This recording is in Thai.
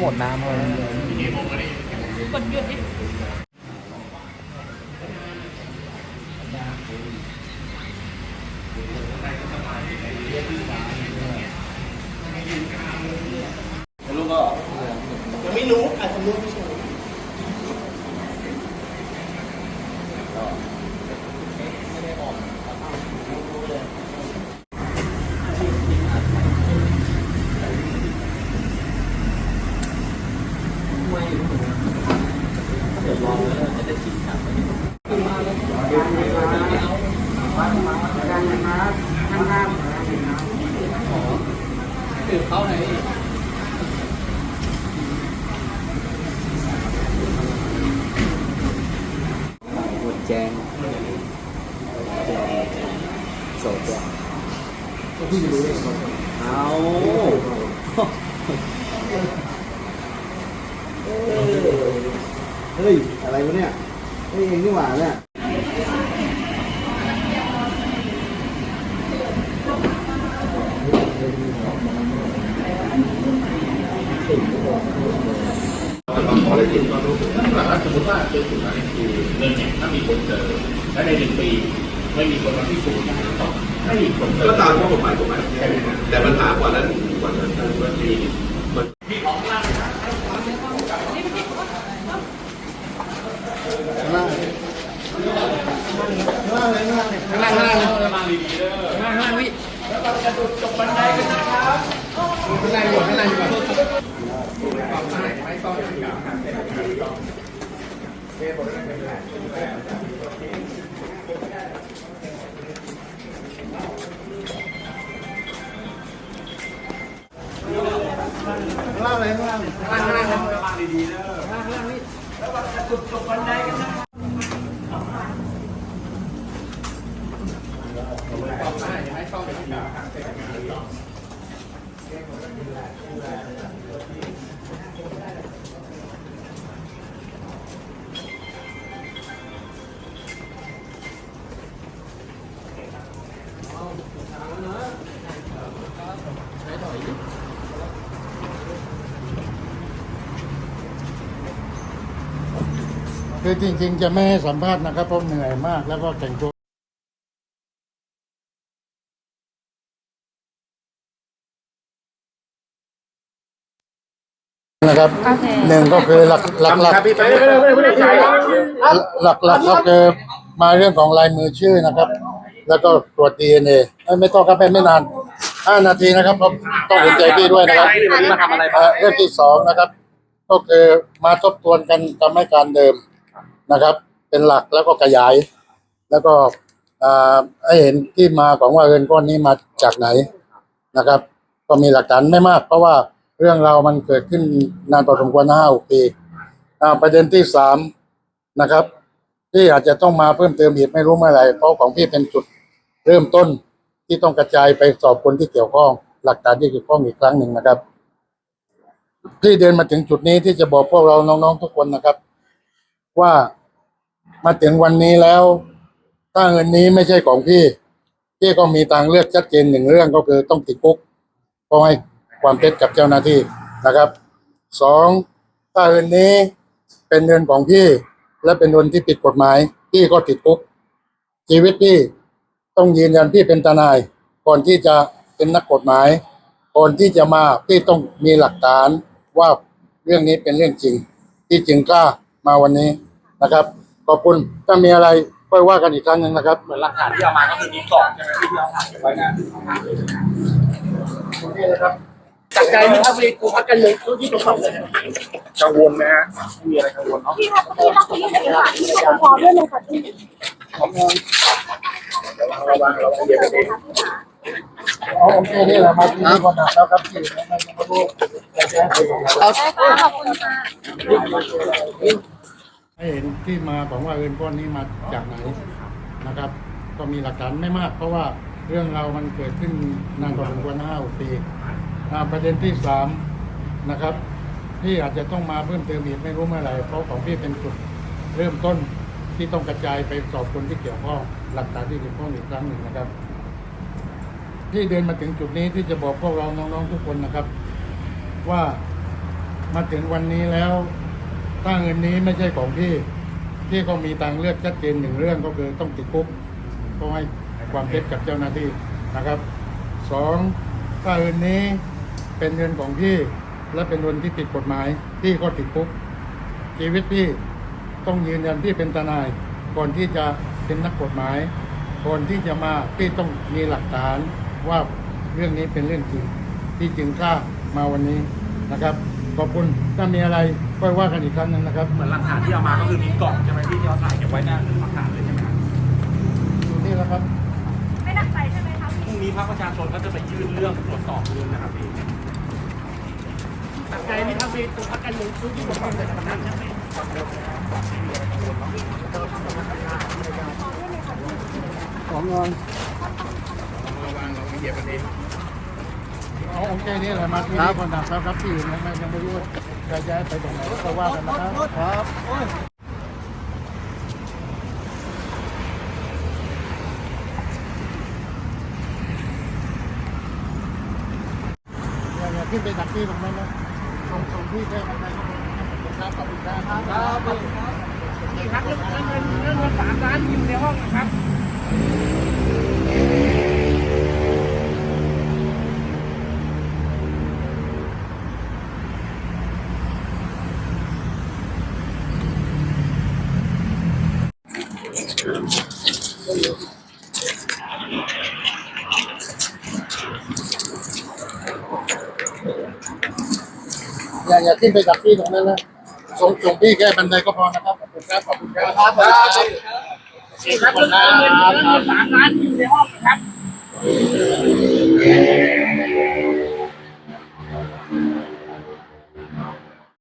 หมดน้ำเลยกดหยุดดิยังไม่รู้อาจจะรู้ไม่ใช่ หมดแจงโสดตัวพี่รู้ได้เอาเฮ้ยอะไรวะเนี่ยเฮ้ยเองนี่หว่าเนี่ย ขอได้ยินความรู้สึกหลังสมมติว่าเจอจุดนั้นคือเงินเนี่ยถ้ามีคนเจอและในหนึ่งปีไม่มีคนมาพิสูจน์ไม่มีคนก็ตามข้อกฎหมายกฎหมายแต่ปัญหากว่านั้นกว่านั้นมัางเลยข้างล่างข้างล่างข้างล่างเลยระดีๆเด้ข้างล่างข้างล่างวิแล้วเราจะดูจบบันไดกันนะครับข้างล่างอยู่ข้างล่างอยู่ไม่ต้องข้างล่างข้นเป็นแข้างล่างลยข้างล่างข้างล่างข้างล่างดีๆเลยข้างล่างนี่แล้วเราจะจบบันไดกันนะ อจริง ๆ จะไม่ให้สัมภาษณ์นะครับเพราะเหนื่อยมากแล้วก็แต่งตัวนะครับหนึ่งก็คือหลักหลักหลักหลักหลักก็คือมาเรื่องของลายมือชื่อนะครับ แล้วก็ตรวจดีเอ็นเอไม่ต้องครับไม่ไม่นานห้านาทีนะครับผมต้องเห็นใจพี่ด้วยนะครับวันนี้มาทำอะไรเอ่อเรื่องที่สองนะครับ ก็คือมาทบทวนกันทำให้การเดิม นะครับ เป็นหลักแล้วก็ขยาย แล้วก็อ่าให้เห็นที่มาของว่าเงินก้อนนี้มาจากไหนนะครับ ก็มีหลักฐานไม่มาก เพราะว่าเรื่องราวมันเกิดขึ้นนานพอสมควรห้าปีอ่าประเด็นที่สามนะครับ ที่อาจจะต้องมาเพิ่มเติมอีกไม่รู้เมื่อไหร่เพราะของพี่เป็นจุดเริ่มต้นที่ต้องกระจายไปสอบคนที่เกี่ยวข้อง หลักฐานที่เกี่ยวข้องอีกครั้งหนึ่งนะครับพี่เดินมาถึงจุดนี้ที่จะบอกพวกเราน้องๆทุกคนนะครับ ว่า มาถึงวันนี้แล้ว ถ้าเงินนี้ไม่ใช่ของพี่ พี่ก็มีทางเลือกชัดเจนหนึ่งเรื่องก็คือต้องติดคุกเพราะให้ความเท็จกับเจ้าหน้าที่นะครับสองถ้าเงินนี้เป็นเงินของพี่ และเป็นเงินที่ผิดกฎหมาย พี่ก็ติดคุกชีวิตพี่ต้องยืนยันพี่เป็นทนาย ก่อนที่จะเป็นนักกฎหมาย ก่อนที่จะมาพี่ต้องมีหลักฐานว่าเรื่องนี้เป็นเรื่องจริง ที่จึงกล้ามาวันนี้นะครับ ขอบคุณถ้ามีอะไรค่อยว่ากันอีกครั้งหนึ่งนะครับ เหมือนหลักฐานที่เอามาก็คือมีกล่องใช่ไหมที่เราถ่ายไว้นะจากใจไหมครับเลยกูพักกันเลยที่ตรงนี้กังวลไหมฮะไม่มีอะไรกังวลเนาะพี่คะพี่คะพี่เอกสารที่ส่งพอด้วยเลยค่ะพี่ระวังเราเรียนกันเองอ๋อโอเคนี่แหละมาที่นี่ก่อนนะครับครับที่ไม่ไม่รู้จะแจ้งใครก่อนนะครับได้ค่ะขอบคุณค่ะ ให้เห็นที่มาของว่าเงินก้อนนี้มาจากไหนนะครับ ก็มีหลักฐานไม่มาก เพราะว่าเรื่องเรามันเกิดขึ้นนานพอสมควรห้าปีอ่าประเด็นที่สามนะครับที่อาจจะต้องมาเพิ่มเติมอีกไม่รู้เมื่อไหร่เพราะของพี่เป็นจุดเริ่มต้นที่ต้องกระจายไปสอบคนที่เกี่ยวข้องหลักฐานที่เกี่ยวข้องอีกครั้งหนึ่งนะครับ ที่เดินมาถึงจุดนี้ที่จะบอกพวกเราน้องๆทุกคนนะครับ ว่ามาถึงวันนี้แล้ว ถ้าเงินนี้ไม่ใช่ของพี่ พี่ก็มีทางเลือกชัดเจนหนึ่งเรื่องก็คือต้องติดคุกเพราะให้ความเท็จกับเจ้าหน้าที่นะครับสองถ้าเงินนี้เป็นเงินของพี่ และเป็นเงินที่ผิดกฎหมาย พี่ก็ติดคุกชีวิตพี่ต้องยืนยันพี่เป็นทนายก่อนที่จะเป็นนักกฎหมายก่อนที่จะมาพี่ต้องมีหลักฐานว่าเรื่องนี้เป็นเรื่องจริงที่จึงกล้ามาวันนี้นะครับ ขอบคุณถ้ามีอะไรก็ว่ากันอีกครั้งหนึงนะครับ เหมือนหลักฐานที่เอามาก็คือมีกล่องใช่ไหมพี่ที่เขาถ่ายเก็บไว้หน้าหลักฐานเลยใช่ไหมครับอยู่นี่แล้วครับ ไม่หนักใจใช่ไหมคะพรุ่งนี้พรรคประชาชนก็จะไปยื่นเรื่องตรวจสอบเรื่องนะครับพี่ตัดใจไหมครับเวทีพักการเมืองชุดที่ผมบอกเลยนะครับของงอน เอาโอเเอาองคนี่แหละมาที่นี่คนดับครับครับที่อื่นยังไม่ยังไม่รู้ว่าจะย้ายไปตรงไหนก็ว่ากันนะครับครับอย่าอย่าขึ้นไปดักที่ตรงนั้นนะส่งส่งที่แค่บันไดก็พอนครับขอบคุณครับขอบคุณครับครับเรื่องเงินเรื่องเงินสามล้านอยู่ในห้องนะครับ อย่าขึ้นไปจากที่ตรงนั้นนะส่งส่งที่แค่บันไดก็พอนะครับขอบคุณครับขอบคุณครับขอบคุณครับเรื่องเงินเรื่องเงินสามล้านอยู่ในห้องนะครับ